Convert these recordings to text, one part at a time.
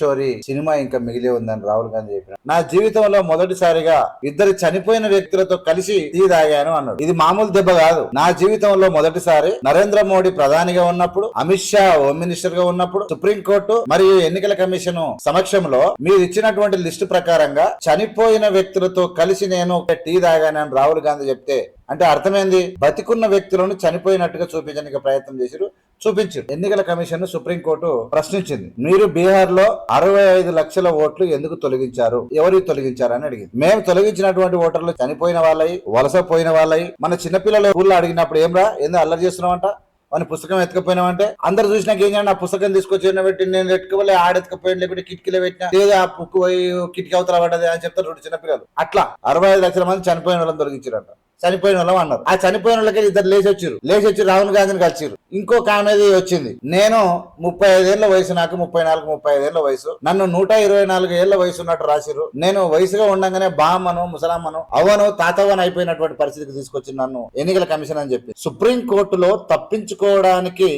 చోరీ సినిమా ఇంకా మిగిలి ఉందని రాహుల్ గాంధీ చెప్పిన. నా జీవితంలో మొదటిసారిగా ఇద్దరు చనిపోయిన వ్యక్తులతో కలిసి టీ తాగాను అన్నాడు. ఇది మామూలు దెబ్బ కాదు. నా జీవితంలో మొదటిసారి నరేంద్ర మోడీ ప్రధానిగా ఉన్నప్పుడు అమిత్ షా హోమ్ మినిస్టర్గా ఉన్నప్పుడు సుప్రీంకోర్టు మరియు ఎన్నికల కమిషన్ సమక్షంలో మీరు ఇచ్చినటువంటి లిస్టు ప్రకారంగా చనిపోయిన వ్యక్తులతో కలిసి నేను ఒక టీ తాగానని రాహుల్ గాంధీ చెప్తే అంటే అర్థమైంది? బతికున్న వ్యక్తులను చనిపోయినట్టుగా చూపించడానికి ప్రయత్నం చేశారు చూపించింది. ఎన్నికల కమిషన్ సుప్రీంకోర్టు ప్రశ్నించింది. మీరు బీహార్లో అరవై ఐదు లక్షల ఓట్లు ఎందుకు తొలగించారు? ఎవరు తొలగించారు అని అడిగింది. మేము తొలగించినటువంటి ఓటర్లు చనిపోయిన వాళ్ళయి వలస పోయిన వాళ్ళయి మన చిన్నపిల్లలు ఊళ్ళో అడిగినప్పుడు ఏం రా ఏందో అల్లరి చేస్తున్నామంట వాని పుస్తకం ఎత్తుకపోయినామంటే అందరు చూసినాక ఏం చేయండి ఆ పుస్తకం తీసుకొచ్చి పెట్టి నేను ఎత్తుకోలే ఆడెత్తుకపోయింది లేకపోతే కిటికీలో పెట్టినా లేదా ఆ పుక్కు పోయి కిటికీ అవతల పడ్డది అని చెప్తారు చిన్నపిల్లలు. అట్లా అరవై ఐదు లక్షల మంది చనిపోయిన వాళ్ళని తొలగించారంట. చనిపోయిన వాళ్ళం అన్నారు. ఆ చనిపోయిన వాళ్ళకి ఇద్దరు లేచి వచ్చారు లేచి వచ్చి రాహుల్ గాంధీని కలిసిరు ఇంకో ఆమెది వచ్చింది. నేను ముప్పై ఐదేళ్ళ వయసు నాకు ముప్పై నాలుగు ముప్పై ఐదేళ్ళ వయసు. నన్ను నూట ఇరవై నాలుగు ఏళ్ళ వయసు ఉన్నట్టు రాసిరు నేను వయసుగా ఉండగానే బామ్మను ముసలామ్మను అవ్వను తాతవ్వను అయిపోయినటువంటి పరిస్థితికి తీసుకొచ్చి నన్ను ఎన్నికల కమిషన్ అని చెప్పి. సుప్రీం కోర్టులో తప్పించుకోవడానికి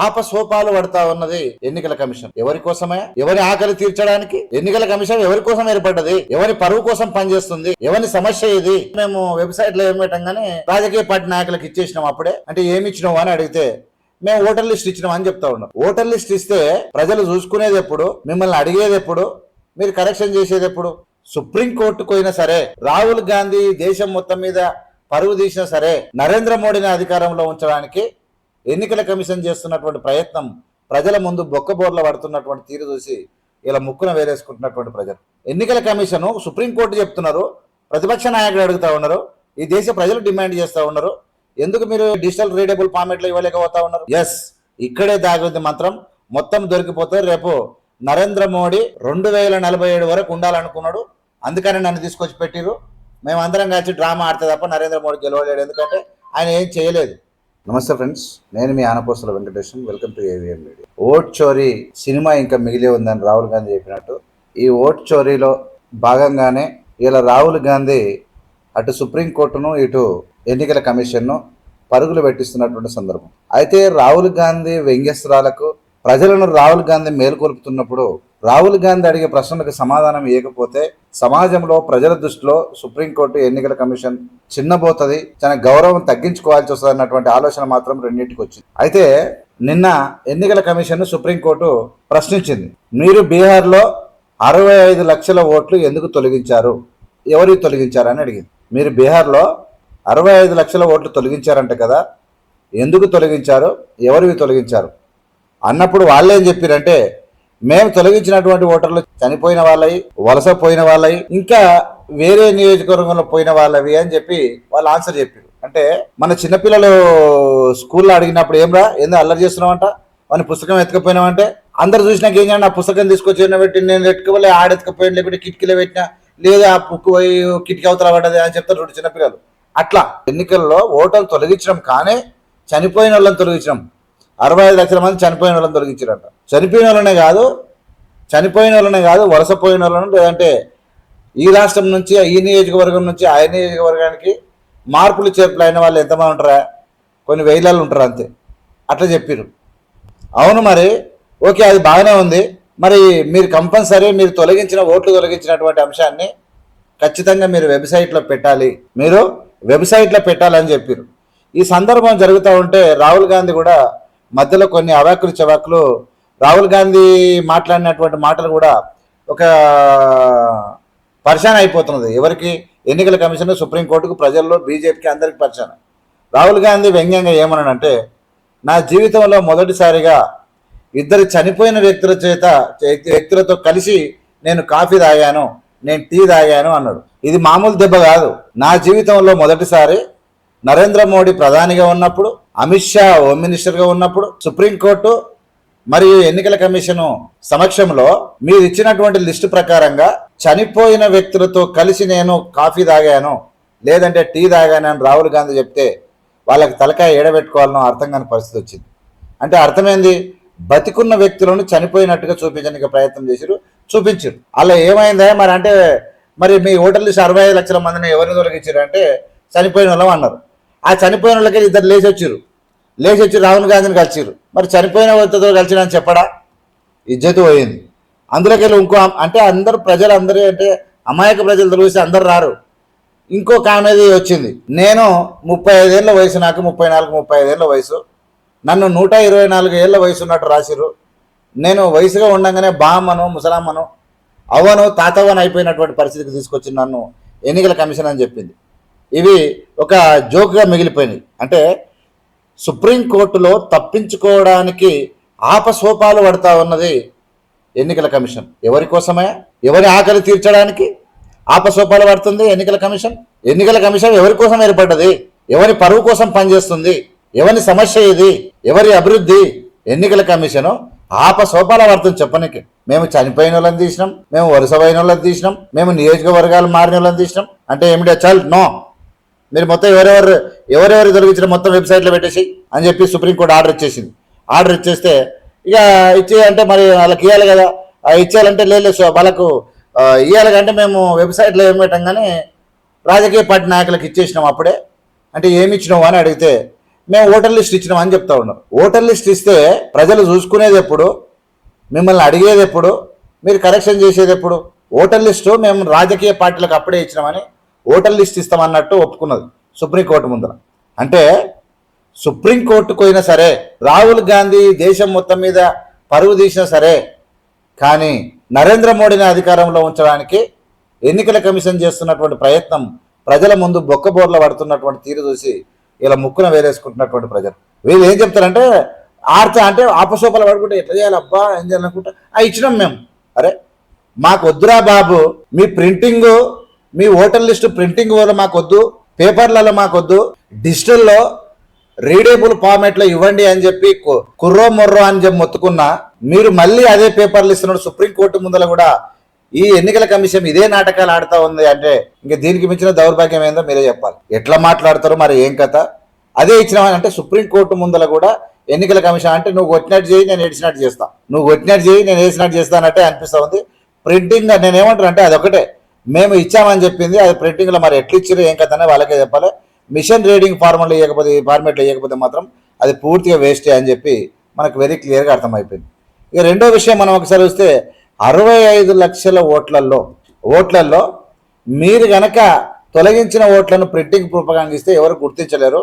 ఆపసోపాలు పడతా ఉన్నది ఎన్నికల కమిషన్. ఎవరి కోసమే? ఎవరి ఆకలి తీర్చడానికి? ఎన్నికల కమిషన్ ఎవరి కోసం ఏర్పడ్డది? ఎవరి పరువు కోసం పనిచేస్తుంది? ఎవరి సమస్య ఇది మేము వెబ్సైట్లో ఏం పెట్టంగానే రాజకీయ పార్టీ నాయకులకు ఇచ్చేసినాం అప్పుడే. అంటే ఏమి ఇచ్చినావు అని అడిగితే మేము ఓటర్ లిస్ట్ ఇచ్చినాం అని చెప్తా ఉన్నాం. ఓటర్ లిస్ట్ ఇస్తే ప్రజలు చూసుకునేది ఎప్పుడు? మిమ్మల్ని అడిగేది ఎప్పుడు? మీరు కరెక్షన్ చేసేది ఎప్పుడు? సుప్రీం కోర్టుకు పోయినా సరే రాహుల్ గాంధీ దేశం మొత్తం మీద పరువు తీసినా సరే నరేంద్ర మోడీని అధికారంలో ఉంచడానికి ఎన్నికల కమిషన్ చేస్తున్నటువంటి ప్రయత్నం ప్రజల ముందు బొక్కబోర్ల పడుతున్నటువంటి తీరు చూసి ఇలా ముక్కున వేరేసుకుంటున్నటువంటి ప్రజలు. ఎన్నికల కమిషన్ సుప్రీంకోర్టు చెప్తున్నారు ప్రతిపక్ష నాయకులు అడుగుతా ఉన్నారు ఈ దేశ ప్రజలు డిమాండ్ చేస్తూ ఉన్నారు ఎందుకు మీరు డిజిటల్ రీడబుల్ ఫార్మేట్లో ఇవ్వలేకపోతా ఉన్నారు? ఎస్ ఇక్కడే దాగుంది మంత్రం మొత్తం దొరికిపోతే రేపు నరేంద్ర మోడీ రెండు వేల నలభై ఏడు వరకు ఉండాలనుకున్నాడు అందుకని నన్ను తీసుకొచ్చి పెట్టిరు మేము అందరం కలిసి డ్రామా ఆడితే తప్ప నరేంద్ర మోడీ గెలవలేడు ఎందుకంటే ఆయన ఏం చేయలేదు. నమస్తే ఫ్రెండ్స్ నేను మీ Anaposala Venkateswara welcome to AVM media vote చోరీ సినిమా ఇంకా మిగిలి ఉందని రాహుల్ గాంధీ చెప్పినట్టు ఈ ఓట్ చోరీలో భాగంగానే ఇలా రాహుల్ గాంధీ అటు సుప్రీంకోర్టును ఇటు ఎన్నికల కమిషన్ను పరుగులు పెట్టిస్తున్నటువంటి సందర్భం. అయితే రాహుల్ గాంధీ వ్యంగ్యస్త్రాలకు ప్రజలను రాహుల్ గాంధీ మేల్కొల్పుతున్నప్పుడు రాహుల్ గాంధీ అడిగే ప్రశ్నలకు సమాధానం ఇవ్వకపోతే సమాజంలో ప్రజల దృష్టిలో సుప్రీంకోర్టు ఎన్నికల కమిషన్ చిన్నబోతుంది తన గౌరవం తగ్గించుకోవాల్సి వస్తుంది అన్నటువంటి ఆలోచన మాత్రం రెండింటికి వచ్చింది. అయితే నిన్న ఎన్నికల కమిషన్ సుప్రీంకోర్టు ప్రశ్నించింది. మీరు బీహార్లో అరవై ఐదు లక్షల ఓట్లు ఎందుకు తొలగించారు? ఎవరికి తొలగించారు అని అడిగింది. మీరు బీహార్లో అరవై ఐదు లక్షల ఓట్లు తొలగించారంట కదా ఎందుకు తొలగించారు? ఎవరివి తొలగించారు? అన్నప్పుడు వాళ్ళేం చెప్పారంటే మేము తొలగించినటువంటి ఓటర్లు చనిపోయిన వాళ్ళవి వలస పోయిన వాళ్ళవి ఇంకా వేరే నియోజకవర్గంలో పోయిన వాళ్ళవి అని చెప్పి వాళ్ళు ఆన్సర్ చెప్పారు. అంటే మన చిన్నపిల్లలు స్కూల్లో అడిగినప్పుడు ఏం రా ఏందో అల్లరి చేస్తున్నామంట వాని పుస్తకం ఎత్తుకపోయినామంటే అందరు చూసినాక ఏం చేయండి ఆ పుస్తకం తీసుకొచ్చి పెట్టి నేను ఎత్తుకోలే ఆడెత్తుకపోయాను లేకుంటే కిటికీలో పెట్టినా లేదా ఆ పుక్కు పోయి కిటికీ అవతల పడ్డది అని చెప్తారు చూడు చిన్నపిల్లలు అట్లా ఎన్నికల్లో ఓటర్లు తొలగించడం కానీ చనిపోయిన వాళ్ళని తొలగించడం అరవై ఐదు లక్షల మంది చనిపోయిన వాళ్ళని తొలగించారంట. చనిపోయిన వాళ్ళనే కాదు చనిపోయిన వాళ్ళనే కాదు వలసపోయిన వాళ్ళను లేదంటే ఈ రాష్ట్రం నుంచి ఈ నియోజకవర్గం నుంచి ఆ నియోజకవర్గానికి మార్పులు చేర్పులు అయిన వాళ్ళు ఎంతమంది ఉంటారా? కొన్ని వేలాలు ఉంటారు అంతే. అట్లా చెప్పారు అవును మరి ఓకే అది బాగానే ఉంది. మరి మీరు కంపల్సరీ మీరు తొలగించిన ఓట్లు తొలగించినటువంటి అంశాన్ని ఖచ్చితంగా మీరు వెబ్సైట్లో పెట్టాలి. మీరు వెబ్సైట్లో పెట్టాలని చెప్పారు ఈ సందర్భం జరుగుతూ ఉంటే రాహుల్ గాంధీ కూడా మధ్యలో కొన్ని అవాకులు చవాకులు రాహుల్ గాంధీ మాట్లాడినటువంటి మాటలు కూడా ఒక పరిశాన్ అయిపోతున్నది. ఎవరికి? ఎన్నికల కమిషన్ సుప్రీంకోర్టుకు ప్రజల్లో బీజేపీకి అందరికి పరిశాన్. రాహుల్ గాంధీ వ్యంగ్యంగా ఏమన్నాడంటే నా జీవితంలో మొదటిసారిగా ఇద్దరు చనిపోయిన వ్యక్తుల చేత వ్యక్తులతో కలిసి నేను కాఫీ తాగాను నేను టీ తాగాను అన్నాడు. ఇది మామూలు దెబ్బ కాదు. నా జీవితంలో మొదటిసారి నరేంద్ర మోడీ ప్రధానిగా ఉన్నప్పుడు అమిత్ షా హోమ్ మినిస్టర్గా ఉన్నప్పుడు సుప్రీంకోర్టు మరియు ఎన్నికల కమిషన్ సమక్షంలో మీరు ఇచ్చినటువంటి లిస్టు ప్రకారంగా చనిపోయిన వ్యక్తులతో కలిసి నేను కాఫీ తాగాను లేదంటే టీ తాగాను అని రాహుల్ గాంధీ చెప్తే వాళ్ళకి తలకాయ ఏడబెట్టుకోవాలనో అర్థం కాని పరిస్థితి వచ్చింది. అంటే అర్థమైంది? బతికున్న వ్యక్తులను చనిపోయినట్టుగా చూపించడానికి ప్రయత్నం చేశారు చూపించారు. అలా ఏమైందా? మరి అంటే మరి మీ ఓటర్ లిస్ట్ అరవై ఐదు లక్షల మందిని ఎవరిని తొలగించారు? అంటే చనిపోయిన వాళ్ళం అన్నారు. ఆ చనిపోయిన వాళ్ళకి ఇద్దరు లేచి వచ్చారు. లేచి వచ్చి రాహుల్ గాంధీని కలిసిరు మరి చనిపోయిన వ్యక్తితో కలిసినని చెప్పడా? ఇజ్జత్ పోయింది. అందులోకెళ్ళి ఇంకో అంటే అందరు ప్రజలు అందరూ అంటే అమాయక ప్రజలు తెలిసి అందరు రారు. ఇంకో కామెడీ వచ్చింది. నేను ముప్పై ఐదేళ్ళ వయసు నాకు ముప్పై నాలుగు ముప్పై ఐదేళ్ళ వయసు. నన్ను నూట ఇరవై నాలుగు ఏళ్ళ వయసు ఉన్నట్టు రాసిరు నేను వయసుగా ఉండగానే బామ్మను ముసలామ్మను అవ్వను తాతవ్వను అయిపోయినటువంటి పరిస్థితికి తీసుకొచ్చి నన్ను ఎన్నికల కమిషన్ అని చెప్పింది. ఇవి ఒక జోక్గా మిగిలిపోయినాయి అంటే సుప్రీంకోర్టులో తప్పించుకోవడానికి ఆపసోపాలు పడతా ఉన్నది ఎన్నికల కమిషన్. ఎవరి కోసమే ఎవరి ఆకలి తీర్చడానికి ఆపసోపాలు పడుతుంది ఎన్నికల కమిషన్? ఎన్నికల కమిషన్ ఎవరి కోసం ఏర్పడ్డది? ఎవరి పరువు కోసం పనిచేస్తుంది? ఎవరి సమస్య ఇది? ఎవరి అభివృద్ధి? ఎన్నికల కమిషను ఆపసోపాల పడుతుంది చెప్పనికి. మేము చనిపోయిన వాళ్ళని తీసినాం మేము వరుస పోయిన వాళ్ళని తీసినాం మేము నియోజకవర్గాలు మారిన వాళ్ళని తీసినాం. అంటే ఏమిటి? చల్ నో. మీరు మొత్తం ఎవరెవరు ఎవరెవరు దొరికించిన మొత్తం వెబ్సైట్లో పెట్టేసి అని చెప్పి సుప్రీంకోర్టు ఆర్డర్ ఇచ్చేసింది. ఆర్డర్ ఇచ్చేస్తే ఇక ఇచ్చేయాలంటే మరి వాళ్ళకి ఇవ్వాలి కదా. ఆ ఇచ్చేయాలంటే లేదు సో వాళ్ళకు ఇవ్వాలి కంటే మేము వెబ్సైట్లో ఏం పెట్టాం కానీ రాజకీయ పార్టీ నాయకులకు ఇచ్చేసినాం అప్పుడే. అంటే ఏమి ఇచ్చినావు అని అడిగితే మేము ఓటర్ లిస్ట్ ఇచ్చినాం అని చెప్తా ఉన్నాం. ఓటర్ లిస్ట్ ఇస్తే ప్రజలు చూసుకునేది ఎప్పుడు? మిమ్మల్ని అడిగేది ఎప్పుడు? మీరు కరెక్షన్ చేసేది ఎప్పుడు? ఓటర్ లిస్టు మేము రాజకీయ పార్టీలకు అప్పుడే ఇచ్చినామని ఓటర్ లిస్ట్ ఇస్తామన్నట్టు ఒప్పుకున్నది సుప్రీంకోర్టు ముందర. అంటే సుప్రీంకోర్టుకు పోయినా సరే రాహుల్ గాంధీ దేశం మొత్తం మీద పరువు తీసినా సరే కానీ నరేంద్ర మోడీని అధికారంలో ఉంచడానికి ఎన్నికల కమిషన్ చేస్తున్నటువంటి ప్రయత్నం ప్రజల ముందు బొక్కబోర్ల పడుతున్నటువంటి తీరు చూసి ఇలా ముక్కున వేరేసుకుంటున్నటువంటి ప్రజలు. వీళ్ళు ఏం చెప్తారంటే ఆర్త అంటే ఆపసోపలు పడుకుంటే ఎట్లా చేయాలి అబ్బా ఏం చేయాలనుకుంటా ఆ ఇచ్చినాం మేము. అరే మాకు వద్దురా బాబు మీ ప్రింటింగు మీ ఓటర్ లిస్టు ప్రింటింగ్ వల్ల మాకొద్దు పేపర్లలో మాకొద్దు డిజిటల్లో రీడేబుల్ ఫార్మాట్లో ఇవ్వండి అని చెప్పి కు- కుర్రో మొర్రో అని చెప్పి మొత్తుకున్నా మీరు మళ్ళీ అదే పేపర్లు ఇస్తున్నాడు సుప్రీంకోర్టు ముందర కూడా ఈ ఎన్నికల కమిషన్ ఇదే నాటకాలు ఆడుతా ఉంది అంటే ఇంకా దీనికి మించిన దౌర్భాగ్యం ఏందో మీరే చెప్పాలి. ఎట్లా మాట్లాడతారో మరి ఏం కథ? అదే ఇచ్చినామని అంటే సుప్రీంకోర్టు ముందర కూడా ఎన్నికల కమిషన్ అంటే నువ్వు కొట్టినట్టు చేయి నేను ఏడిచినట్టు చేస్తా. నువ్వు కొట్టినట్టు చేయి నేను వేసినట్టు చేస్తానంటే అనిపిస్తా ఉంది. ప్రింటింగ్ నేను ఏమంటాను అంటే అదొకటే మేము ఇచ్చామని చెప్పింది అది ప్రింటింగ్లో మరి ఎట్లా ఇచ్చారో ఏం కథనే వాళ్ళకే చెప్పాలి. మిషన్ రీడింగ్ ఫార్ములా ఇవ్వకపోతే ఈ ఫార్మేట్లో ఇవ్వకపోతే మాత్రం అది పూర్తిగా వేస్టే అని చెప్పి మనకు వెరీ క్లియర్గా అర్థమైపోయింది. ఇక రెండో విషయం మనం ఒకసారి వస్తే అరవై ఐదు లక్షల ఓట్లల్లో ఓట్లల్లో మీరు గనక తొలగించిన ఓట్లను ప్రింటింగ్ ప్రూపకంగా ఇస్తే ఎవరు గుర్తించలేరు.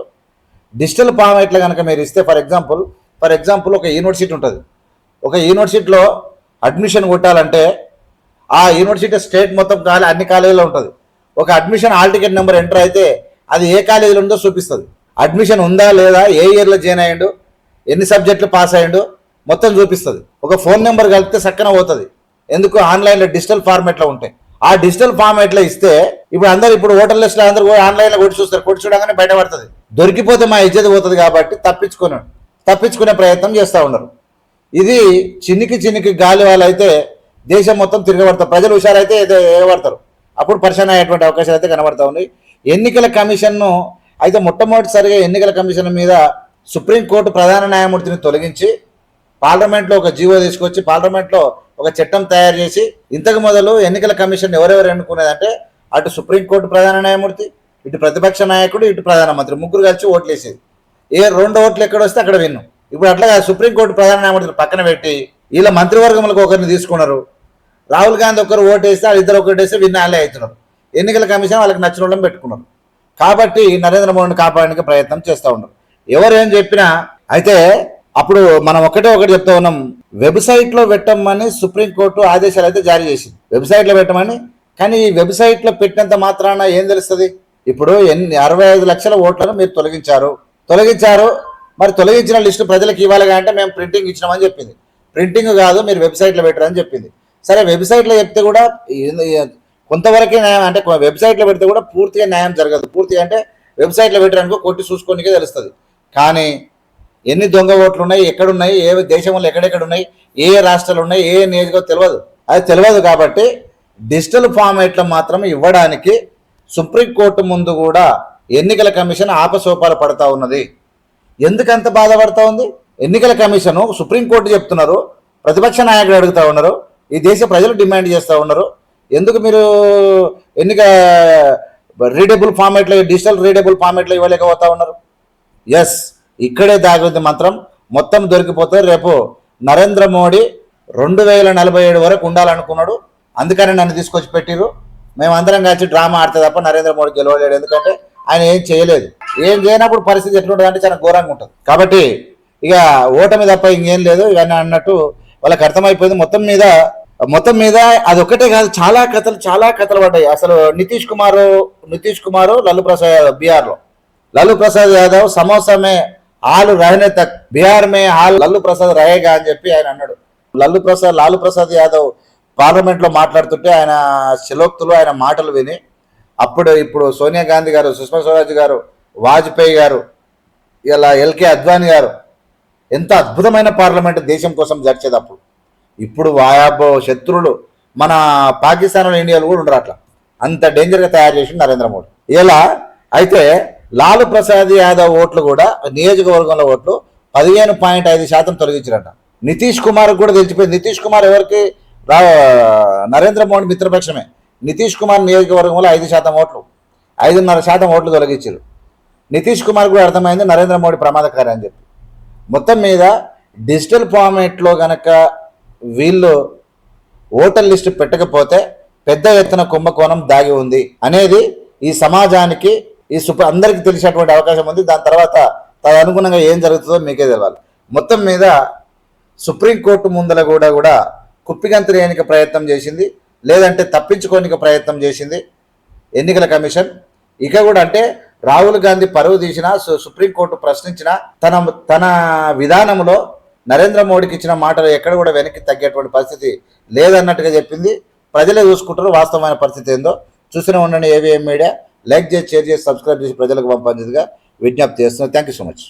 డిజిటల్ ఫార్మాట్లో కనుక మీరు ఇస్తే ఫర్ ఎగ్జాంపుల్ ఫర్ ఎగ్జాంపుల్ ఒక యూనివర్సిటీ ఉంటుంది. ఒక యూనివర్సిటీలో అడ్మిషన్ కొట్టాలంటే ఆ యూనివర్సిటీ స్టేట్ మొత్తం కాలే అన్ని కాలేజీలో ఉంటుంది. ఒక admission hall ticket number enter అయితే అది ఏ కాలేజీలో ఉందో చూపిస్తుంది. అడ్మిషన్ ఉందా లేదా ఏ ఇయర్లో జాయిన్ అయ్యిండు ఎన్ని సబ్జెక్టులు పాస్ అయ్యిండు మొత్తం చూపిస్తుంది. ఒక ఫోన్ నెంబర్ కలిపితే చక్కన పోతుంది. ఎందుకు? ఆన్లైన్లో డిజిటల్ ఫార్మాట్లో ఉంటాయి. ఆ డిజిటల్ ఫార్మాట్లో ఇస్తే ఇప్పుడు అందరు ఇప్పుడు ఓటర్ లిస్ట్లో అందరూ కూడా ఆన్లైన్లో కొట్టి చూస్తారు. కొట్టి చూడగానే బయటపడుతుంది. దొరికిపోతే మా ఇజ్జత పోతుంది కాబట్టి తప్పించుకున్నాడు. తప్పించుకునే ప్రయత్నం చేస్తూ ఉన్నారు. ఇది చిన్నికి చిన్నికి గాలి వాళ్ళైతే దేశం మొత్తం తిరగబడతారు ప్రజలు హుషారైతే ఏదో- ఎగబడతారు అప్పుడు పరిచయం అయ్యేటువంటి అవకాశాలు అయితే కనబడతా ఉన్నాయి. ఎన్నికల కమిషన్ను అయితే మొట్టమొదటిసారిగా ఎన్నికల కమిషన్ మీద సుప్రీంకోర్టు ప్రధాన న్యాయమూర్తిని తొలగించి పార్లమెంట్లో ఒక జీవో తీసుకొచ్చి పార్లమెంట్లో ఒక చట్టం తయారు చేసి ఇంతకు మొదలు ఎన్నికల కమిషన్ ఎవరెవరు ఎన్నుకునేదంటే అటు సుప్రీంకోర్టు ప్రధాన న్యాయమూర్తి ఇటు ప్రతిపక్ష నాయకుడు ఇటు ప్రధానమంత్రి ముగ్గురు కలిసి ఓట్లు వేసేది ఏ రెండు ఓట్లు ఎక్కడ వస్తే అక్కడ విన్ను. ఇప్పుడు అట్లా సుప్రీంకోర్టు ప్రధాన న్యాయమూర్తిని పక్కన పెట్టి వీళ్ళ మంత్రివర్గంలో ఒకరిని తీసుకున్నారు. రాహుల్ గాంధీ ఒకరు ఓటు వేస్తే వాళ్ళు ఇద్దరు ఒకటి వేస్తే విన్నాలే అవుతున్నారు. ఎన్నికల కమిషన్ వాళ్ళకి నచ్చిన వాళ్ళని పెట్టుకున్నారు. కాబట్టి నరేంద్ర మోడీని కాపాడడానికి ప్రయత్నం చేస్తూ ఉన్నారు. ఎవరు ఏం చెప్పినా అయితే అప్పుడు మనం ఒకటే ఒకటి చెప్తా ఉన్నాం. వెబ్సైట్లో పెట్టమని సుప్రీంకోర్టు ఆదేశాలు అయితే జారీ చేసింది. వెబ్సైట్లో పెట్టమని కానీ ఈ వెబ్సైట్లో పెట్టినంత మాత్రాన ఏం తెలుస్తుంది? ఇప్పుడు ఎన్ని అరవై ఐదు లక్షల ఓట్లను మీరు తొలగించారు. తొలగించారు మరి తొలగించిన లిస్టు ప్రజలకు ఇవ్వాలి అంటే మేము ప్రింటింగ్ ఇచ్చినామని చెప్పింది. ప్రింటింగ్ కాదు మీరు వెబ్సైట్లో పెట్టారని చెప్పింది. సరే వెబ్సైట్లో చెప్తే కూడా కొంతవరకే న్యాయం అంటే వెబ్సైట్లో పెడితే కూడా పూర్తిగా న్యాయం జరగదు. పూర్తిగా అంటే వెబ్సైట్లో పెట్టారనుకో కొట్టి చూసుకోనికే తెలుస్తుంది. కానీ ఎన్ని దొంగ ఓట్లు ఉన్నాయి ఎక్కడున్నాయి ఏ దేశంలో ఎక్కడెక్కడ ఉన్నాయి ఏ ఏ రాష్ట్రాలు ఉన్నాయి ఏ ఏ నియోజకవర్గం తెలియదు అది తెలియదు కాబట్టి డిజిటల్ ఫార్మేట్లో మాత్రం ఇవ్వడానికి సుప్రీంకోర్టు ముందు కూడా ఎన్నికల కమిషన్ ఆపసోపాలు పడతా ఉన్నది. ఎందుకంత బాధపడతా ఉంది? ఎన్నికల కమిషన్ సుప్రీంకోర్టు చెప్తున్నారు. ప్రతిపక్ష నాయకుడు అడుగుతా ఉన్నారు. ఈ దేశ ప్రజలు డిమాండ్ చేస్తూ ఉన్నారు. ఎందుకు మీరు ఎన్నిక రీడబుల్ ఫార్మేట్లో డిజిటల్ రీడబుల్ ఫార్మేట్లో ఇవ్వలేకపోతా ఉన్నారు? ఎస్ ఇక్కడే దాగుంది మాత్రం. మొత్తం దొరికిపోతే రేపు నరేంద్ర మోడీ రెండు వేల నలభై ఏడు వరకు ఉండాలనుకున్నాడు. అందుకని నన్ను తీసుకొచ్చి పెట్టిరు మేమందరం కలిసి డ్రామా ఆడితే తప్ప నరేంద్ర మోడీ గెలవలేడు. ఎందుకంటే ఆయన ఏం చేయలేదు. ఏం చేయనప్పుడు పరిస్థితి ఎట్లుంటుంది అంటే చాలా ఘోరంగా ఉంటుంది. కాబట్టి ఇక ఓటమి తప్ప ఇంకేం లేదు. ఇవన్నీ అన్నట్టు వాళ్ళకి అర్థమైపోయింది. మొత్తం మీద మొత్తం మీద అది ఒకటే కాదు చాలా కథలు చాలా కథలు పడ్డాయి. అసలు నితీష్ కుమార్ నితీష్ కుమార్ లల్లు ప్రసాద్ యాదవ్ బీహార్లో లల్లు ప్రసాద్ యాదవ్ సమోసమే ఆలు రహనే తక్ బీహార్ మే ఆలు లల్లు ప్రసాద్ రహేగా అని చెప్పి ఆయన అన్నాడు. లల్లు ప్రసాద్ లాలు ప్రసాద్ యాదవ్ పార్లమెంట్లో మాట్లాడుతుంటే ఆయన శిలోక్తులు ఆయన మాటలు విని అప్పుడు ఇప్పుడు సోనియా గాంధీ గారు సుష్మా స్వరాజ్ గారు వాజ్పేయి గారు ఇలా ఎల్కే అద్వానీ గారు ఎంత అద్భుతమైన పార్లమెంట్ దేశం కోసం జరిచేది అప్పుడు. ఇప్పుడు వాయాబో శత్రువులు మన పాకిస్తాన్లో ఇండియాలో కూడా ఉండరు అట్లా. అంత డేంజర్గా తయారు చేసి నరేంద్ర మోడీ. ఇలా అయితే లాలు ప్రసాద్ యాదవ్ ఓట్లు కూడా నియోజకవర్గంలో ఓట్లు పదిహేను పాయింట్ ఐదు శాతం తొలగించారట. నితీష్ కుమార్ కూడా తెలిసిపోయింది నితీష్ కుమార్ ఎవరికి? రా నరేంద్ర మోడీ మిత్రపక్షమే. నితీష్ కుమార్ నియోజకవర్గంలో ఐదు శాతం ఓట్లు. ఐదున్నర శాతం ఓట్లు తొలగించారు నితీష్ కుమార్ కూడా అర్థమైంది నరేంద్ర మోడీ ప్రమాదకారి అని చెప్పి. మొత్తం మీద డిజిటల్ ఫార్మేట్లో కనుక వీళ్ళు ఓటర్ లిస్టు పెట్టకపోతే పెద్ద ఎత్తున కుంభకోణం దాగి ఉంది అనేది ఈ సమాజానికి ఈ సుప అందరికీ తెలిసేటువంటి అవకాశం ఉంది. దాని తర్వాత తదనుగుణంగా ఏం జరుగుతుందో మీకే తెలవాలి. మొత్తం మీద సుప్రీంకోర్టు ముందల కూడా కూడా కుప్పిగంతులు వేయడానికి ప్రయత్నం చేసింది. లేదంటే తప్పించుకోనికి ప్రయత్నం చేసింది ఎన్నికల కమిషన్. ఇక కూడా అంటే రాహుల్ గాంధీ పరువు తీసిన సుప్రీంకోర్టు ప్రశ్నించిన తన తన విధానంలో నరేంద్ర మోడీకి ఇచ్చిన మాటలు ఎక్కడ కూడా వెనక్కి తగ్గేటువంటి పరిస్థితి లేదన్నట్టుగా చెప్పింది. ప్రజలే చూసుకుంటారు వాస్తవమైన పరిస్థితి ఏందో. చూసిన ఉండండి ఏవిఎం మీడియా లైక్ చేసి షేర్ చేసి సబ్స్క్రైబ్ చేసి ప్రజలకు పంపించేదిగా విజ్ఞప్తి చేస్తున్నాను. Thank you so much